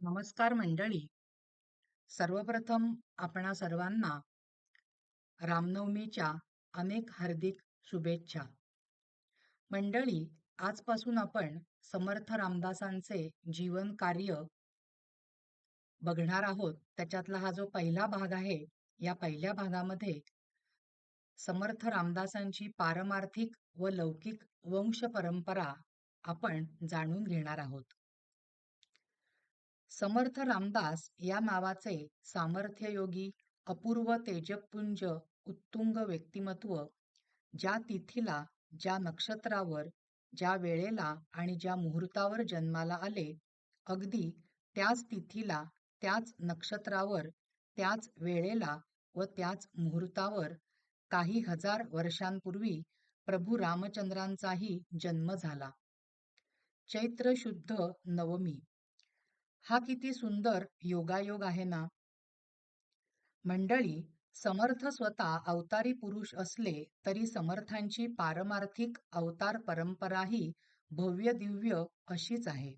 नमस्कार मंडळी. सर्वप्रथम आपणा सर्वांना रामनवमीच्या अनेक हार्दिक शुभेच्छा. मंडळी आजपासून आपण समर्थ रामदासांचे जीवन कार्य बघणार आहोत. त्याच्यातला हा जो पहिला भाग आहे या पहिल्या भागामध्ये समर्थ रामदासांची पारमार्थिक व लौकिक वंश परंपरा आपण जाणून घेणार आहोत. समर्थ रामदास या नावाचे सामर्थ्ययोगी अपूर्व तेजपुंज उत्तुंग व्यक्तिमत्व ज्या तिथीला ज्या नक्षत्रावर ज्या वेळेला आणि ज्या मुहूर्तावर जन्माला आले अगदी त्याच तिथीला त्याच नक्षत्रावर त्याच वेळेला व त्याच मुहूर्तावर काही हजार वर्षांपूर्वी प्रभू रामचंद्रांचाही जन्म झाला. चैत्र शुद्ध नवमी हा किती सुंदर योगायोग आहे ना. मंडळी समर्थ स्वतः अवतारी पुरुष असले तरी समर्थांची पारमार्थिक अवतार परंपराही भव्य दिव्य अशीच आहे.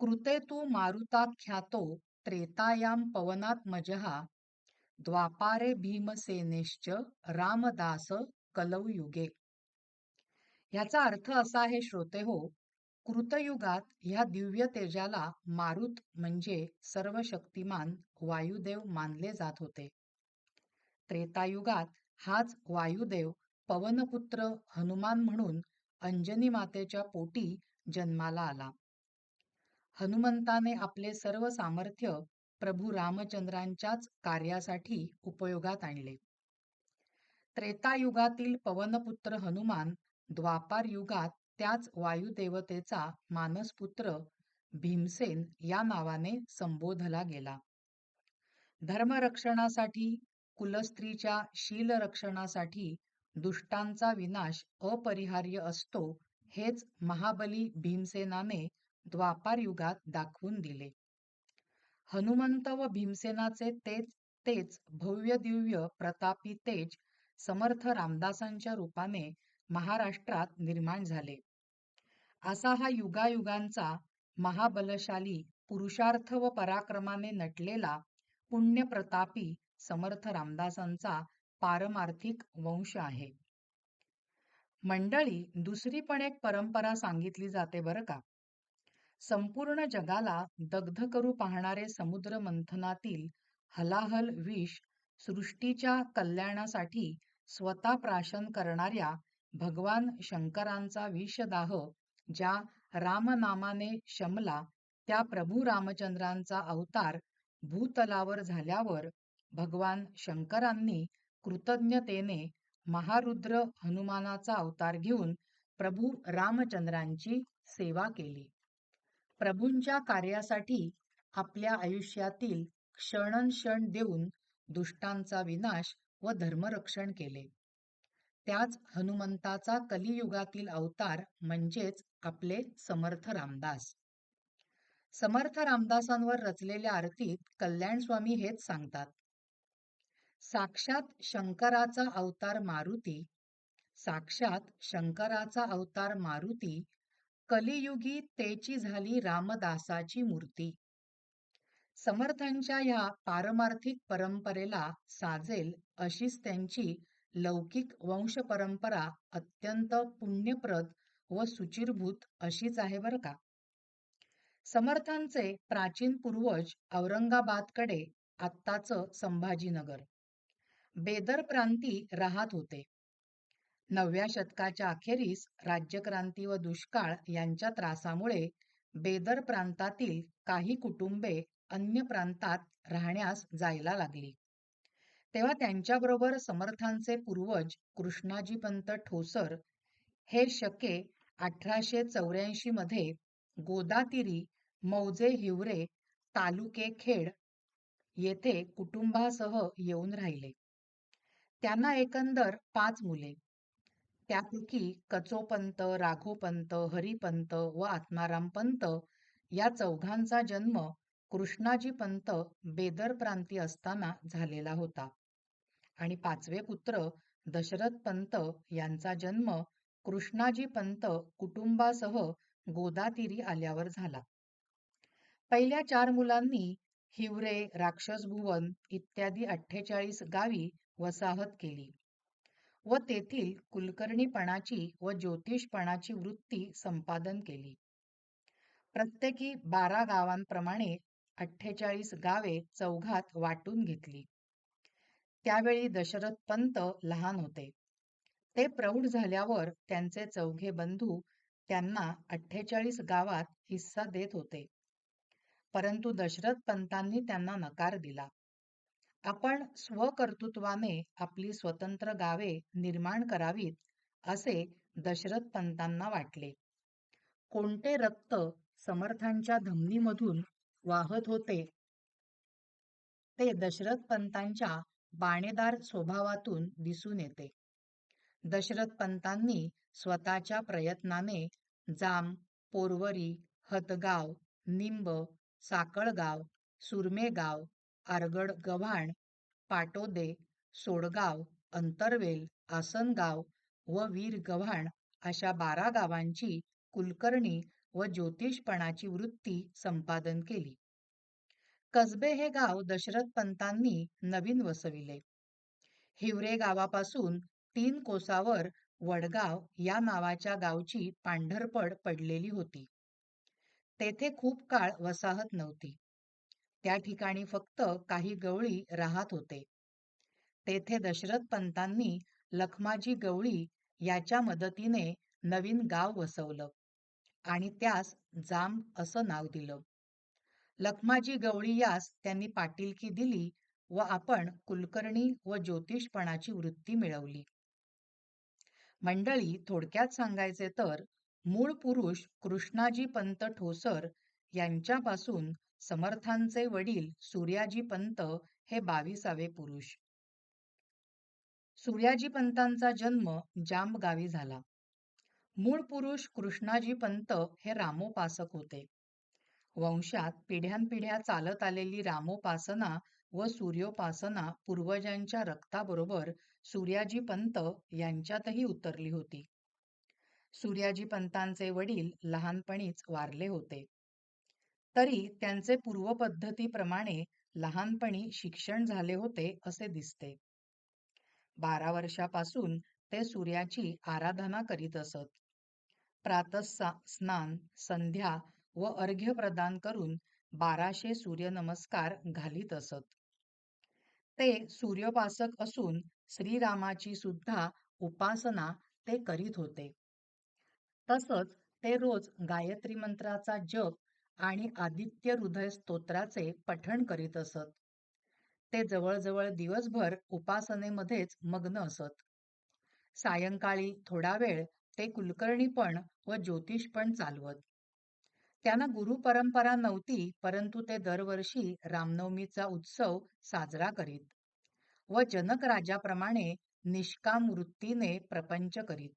कृते तू मारुताख्यातो त्रेतायाम पवनात मजहा द्वापारे भीमसेनेश्च रामदास कलौयुगे ह्याचा अर्थ असा आहे श्रोते हो कृतयुगात ह्या दिव्य तेजाला मारुत म्हणजे सर्व शक्तिमान वायुदेव मानले जात होते. त्रेतायुगात हाच वायुदेव पवनपुत्र हनुमान म्हणून अंजनी मातेच्या पोटी जन्माला आला. हनुमंताने आपले सर्व सामर्थ्य प्रभू रामचंद्रांच्याच कार्यासाठी उपयोगात आणले. त्रेतायुगातील पवनपुत्र हनुमान द्वापार युगात त्याच वायुदेवतेचा मानसपुत्र भीमसेन या नावाने संबोधला गेला. धर्मरक्षणासाठी कुलस्त्रीच्या शीलरक्षणासाठी दुष्टांचा विनाश अपरिहार्य असतो हेच महाबली भीमसेनाने द्वापार युगात दाखवून दिले. हनुमंत व भीमसेनाचे तेच तेच भव्य दिव्य प्रतापी तेज समर्थ रामदासांच्या रूपाने महाराष्ट्रात निर्माण झाले. असा हा युगायुगांचा महाबलशाली पुरुषार्थ व पराक्रमाने नटलेला पुण्यप्रतापी समर्थ रामदासांचा पारमार्थिक वंश आहे. मंडळी दुसरी पण एक परंपरा सांगितली जाते बरं का. संपूर्ण जगाला दग्ध करू पाहणारे समुद्र मंथनातील हलाहल विष सृष्टीच्या कल्याणासाठी स्वतः प्राशन करणाऱ्या भगवान शंकरांचा विषदाह ज्या रामनामाने शमला त्या प्रभू रामचंद्रांचा अवतार भूतलावर झाल्यावर भगवान शंकरांनी कृतज्ञतेने महारुद्र हनुमानाचा अवतार घेऊन प्रभू रामचंद्रांची सेवा केली. प्रभूंच्या कार्यासाठी आपल्या आयुष्यातील क्षणन क्षण देऊन दुष्टांचा विनाश व धर्मरक्षण केले. त्याच हनुमंताचा कलियुगातील अवतार म्हणजेच आपले समर्थ रामदास. समर्थ रामदासांवर रचलेल्या आरतीत कल्याण स्वामी हेच सांगतात. साक्षात शंकराचा अवतार मारुती साक्षात शंकराचा अवतार मारुती कलियुगी तेची झाली रामदासाची मूर्ती. समर्थांच्या या पारमार्थिक परंपरेला साजेल अशीच त्यांची लौकिक वंश परंपरा अत्यंत पुण्यप्रद व सुचिरभूत अशीच आहे बरं का. समर्थांचे प्राचीन पूर्वज औरंगाबादकडे आत्ताचं संभाजीनगर. बेदर प्रांती राहत होते. नवव्या शतकाच्या अखेरीस राज्यक्रांती व दुष्काळ यांच्या त्रासामुळे बेदर प्रांतातील काही कुटुंबे अन्य प्रांतात राहण्यास जायला लागली. तेव्हा त्यांच्याबरोबर समर्थांचे पूर्वज कृष्णाजीपंत ठोसर हे शके अठराशे चौऱ्याऐंशी मध्ये गोदातिरी मौजे हिवरे तालुके खेड येथे कुटुंबासह येऊन राहिले. त्यांना एकंदर पाच मुले. त्यापैकी कचोपंत राघोपंत हरिपंत व आत्माराम पंत या चौघांचा जन्म कृष्णाजी पंत बेदर प्रांती असताना झालेला होता. आणि पाचवे पुत्र दशरथ पंत यांचा जन्म कृष्णाजी पंत कुटुंबासह गोदातीरी आल्यावर झाला. पहिल्या चार मुलांनी हिवरे राक्षसभुवन इत्यादी अठ्ठेचाळीस गावी वसाहत केली व तेथील कुलकर्णीपणाची व ज्योतिषपणाची वृत्ती संपादन केली. प्रत्येकी बारा गावांप्रमाणे अठ्ठेचाळीस गावे चौघात वाटून घेतली. त्यावेळी दशरथ पंत लहान होते. ते प्रौढ झाल्यावर त्यांचे चौघे बंधू त्यांना अठ्ठेचाळीस गावात हिस्सा देत होते. परंतु दशरथ पंतांनी त्यांना नकार दिला. आपण स्वकर्तृत्वाने आपली स्वतंत्र गावे निर्माण करावीत असे दशरथ पंतांना वाटले. कोणते रक्त समर्थांच्या धमनीमधून वाहत होते? ते दशरथ पंतांच्या बाणेदार स्वभावातून दिसून येते. दशरथ पंतांनी स्वतःच्या प्रयत्नाने जाम पोरवरी हतगाव निंब साकळगाव सुरमेगाव आरगड गव्हाण पाटोदे सोडगाव अंतरवेल आसनगाव व वीर गव्हाण अशा बारा गावांची कुलकर्णी व ज्योतिषपणाची वृत्ती संपादन केली. कसबे हे गाव दशरथ पंतांनी नवीन वसविले. हिवरे गावापासून तीन कोसावर वडगाव या नावाच्या गावची पांढरपड पडलेली होती. तेथे खूप काळ वसाहत नव्हती. त्या ठिकाणी फक्त काही गवळी राहत होते. तेथे दशरथ पंतांनी लखमाजी गवळी याच्या मदतीने नवीन गाव वसवलं आणि त्यास जाम असं नाव दिलं. लखमाजी गवळी यास त्यांनी पाटीलकी दिली व आपण कुलकर्णी व ज्योतिषपणाची वृत्ती मिळवली. मंडळी थोडक्यात सांगायचे तर मूळ पुरुष कृष्णाजी पंत ठोसर यांच्यापासून समर्थांचे वडील सूर्याजी पंत हे बावीसावे पुरुष. सूर्याजी पंतांचा जन्म जांब गावी झाला. मूळ पुरुष कृष्णाजी पंत हे रामोपासक होते. वंशात पिढ्यानपिढ्या चालत आलेली रामोपासना व सूर्योपासना पूर्वजांच्या रक्ताबरोबर सूर्याजी पंत यांच्यातही उतरली होती. सूर्याजी पंतांचे वडील लहानपणीच वारले होते. तरी त्यांचे पूर्वपद्धतीप्रमाणे लहानपणी शिक्षण झाले होते असे दिसते. बारा वर्षापासून ते सूर्याची आराधना करीत असत. प्रातः स्नान संध्या व अर्घ्य प्रदान करून बाराशे सूर्यनमस्कार घालीत असत. ते सूर्योपासक असून श्रीरामाची सुद्धा उपासना ते करीत होते. तसच ते रोज गायत्री मंत्राचा जप आणि आदित्य हृदय स्तोत्राचे पठण करीत असत. ते जवळजवळ दिवसभर उपासनेमध्येच मग्न असत. सायंकाळी थोडा वेळ ते कुलकर्णीपण व ज्योतिषपण चालवत. त्यांना गुरु परंपरा नव्हती परंतु ते दरवर्षी रामनवमीचा उत्सव साजरा करीत व जनक राजाप्रमाणे निष्काम वृत्तीने प्रपंच करीत.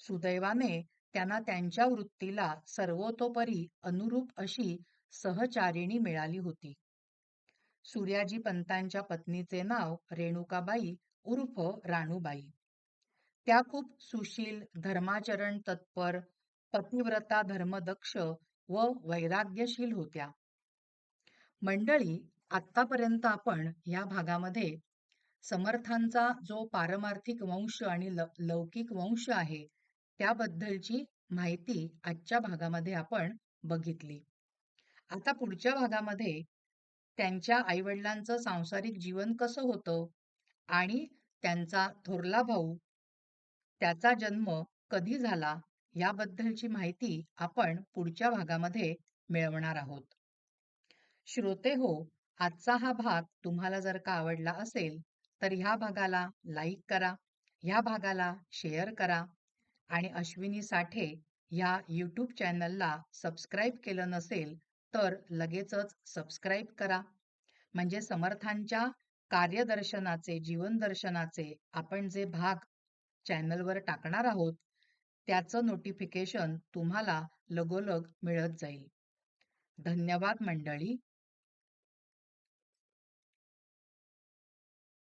सुदैवाने त्यांना त्यांच्या वृत्तीला सर्वतोपरी अनुरूप अशी सहचारिणी मिळाली होती. सूर्याजी पंतांच्या पत्नीचे नाव रेणुकाबाई उर्फ राणूबाई. त्या खूप सुशील धर्माचरण तत्पर पतिव्रता धर्मदक्ष व वैराग्यशील होत्या. मंडळी आतापर्यंत आपण या भागामध्ये समर्थांचा जो पारमार्थिक वंश आणि लौकिक वंश आहे त्याबद्दलची माहिती आजच्या भागामध्ये आपण बघितली. आता पुढच्या भागामध्ये त्यांच्या आईवडिलांचं सांसारिक जीवन कसं होतं आणि त्यांचा थोरला भाऊ त्याचा जन्म कधी झाला? याबद्दलची माहिती आपण पुढच्या भागामध्ये मिळवणार आहोत. श्रोते हो आजचा हा भाग तुम्हाला जर का आवडला असेल तर ह्या भागाला लाईक करा ह्या भागाला शेअर करा आणि अश्विनी साठे ह्या यूट्यूब चॅनलला सबस्क्राईब केलं नसेल तर लगेचच सबस्क्राईब करा. म्हणजे समर्थांच्या कार्यदर्शनाचे जीवनदर्शनाचे आपण जे भाग चॅनलवर टाकणार आहोत त्याचं नोटिफिकेशन तुम्हाला लगोलग मिळत जाईल. धन्यवाद मंडळी.